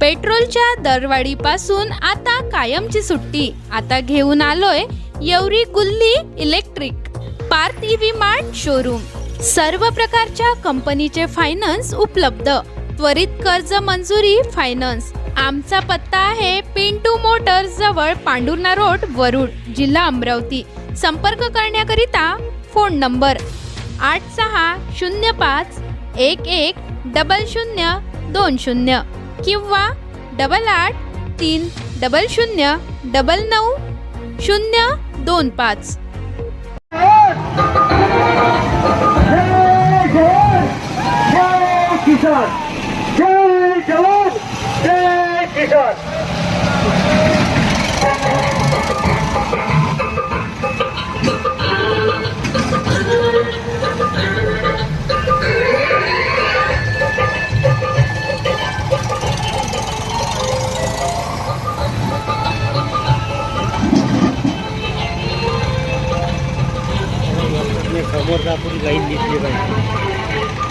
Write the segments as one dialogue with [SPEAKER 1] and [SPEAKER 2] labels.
[SPEAKER 1] पेट्रोलच्या दरवाढीपासून आता कायमची सुट्टी. आता घेऊन आलोय येवरी गुल्ली electric. Parth EV mart showroom सर्व प्रकारच्या कंपनीचे फायनान्स उपलब्ध. त्वरित कर्ज मंजुरी फायनान्स आमचा पत्ता आहे पिंटू मोटर्स जवळ पांडुर्णा रोड वरुड जिल्हा अमरावती. संपर्क करण्याकरिता फोन नंबर आठ सहा शून्य पाच एक एक डबल शून्य दोन शून्य. किंवा डबल आठ तीन डबल शून्य डबल नऊ शून्य दोन पाच.
[SPEAKER 2] किसान जय जवान जय किसान समोर आपण लाईन घेतली पाहिजे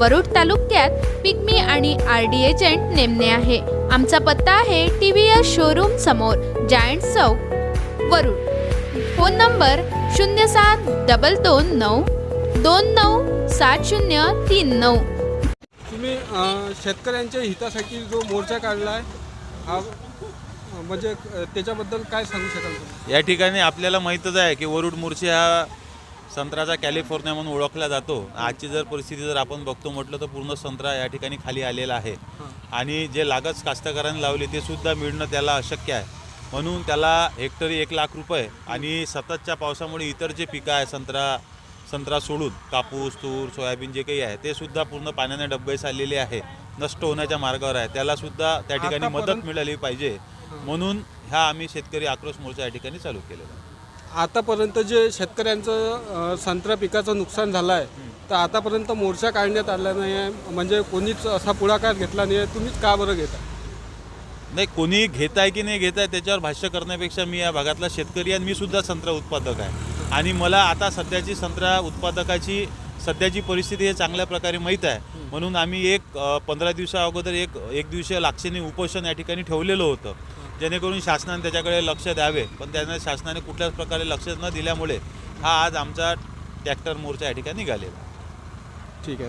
[SPEAKER 1] वरुड तालुक्यात पिग्मी आणि आर डी एजंट नेमणे आहे. आमचा पत्ता आहे टी व्ही एस शोरूम समोर जायंट चौक वरुड. फोन नंबर शून्य सात डबल दोन नऊ दोन नऊ सात शून्य तीन नऊ.
[SPEAKER 3] तुम्ही अ, शेतकऱ्यांच्या हितासाठी जो मोर्चा काढला आहे हा म्हणजे त्याच्याबद्दल काय सांगू शकाल तुम्ही?
[SPEAKER 4] या ठिकाणी आपल्याला माहीतच आहे की वरुड मोर्चे हा संत्र्याचा कॅलिफोर्निया म्हणून ओळखला जातो. आजची जर परिस्थिती जर आपण बघतो म्हटलं तर पूर्ण संत्रा या ठिकाणी खाली आलेला आहे. आणि जे लागच कास्तकारांनी लावले ते सुद्धा मिळणं त्याला अशक्य आहे. म्हणून त्याला हेक्टरी एक लाख रुपये आणि सततच्या पावसामुळे इतर जे पिकं आहे संत्रा संत्रा सोडून कापूस तूर सोयाबीन जे काही आहे ते सुद्धा पूर्ण पाण्याने डब्बेस आलेले आहे नष्ट होण्याच्या मार्गावर आहे. त्याला सुद्धा त्या ठिकाणी मदत मिळाली पाहिजे. म्हणून ह्या आम्ही शेतकरी आक्रोश मोर्चा या ठिकाणी चालू केलेला आहे.
[SPEAKER 3] आतापर्यंत जे शेतकऱ्यांचं संत्रा पिकाचं नुकसान झालं आहे तर आतापर्यंत मोर्चा काढण्यात आला नाही आहे म्हणजे कोणीच असा पुढाकार घेतला नाही आहे तुम्हीच का बरं घेता
[SPEAKER 4] नाही कोणी घेत आहे की नाही घेत आहे त्याच्यावर भाष्य करण्यापेक्षा मी या भागातला शेतकरी आणि मी सुद्धा संत्रा उत्पादक आहे. आणि मला आता सध्याची संत्रा उत्पादकाची सध्याची परिस्थिती हे चांगल्या प्रकारे माहीत आहे. म्हणून आम्ही एक पंधरा दिवसा अगोदर एक एक दिवशीय लाक्षणिक उपोषण या ठिकाणी ठेवलेलं होतं. जेणेकरून शासनाने त्याच्याकडे लक्ष द्यावे. पण त्यांना शासनाने कुठल्याच प्रकारे लक्ष न दिल्यामुळे हा आज आमचा ट्रॅक्टर मोर्चा या ठिकाणी निघालेला
[SPEAKER 3] ठीक आहे.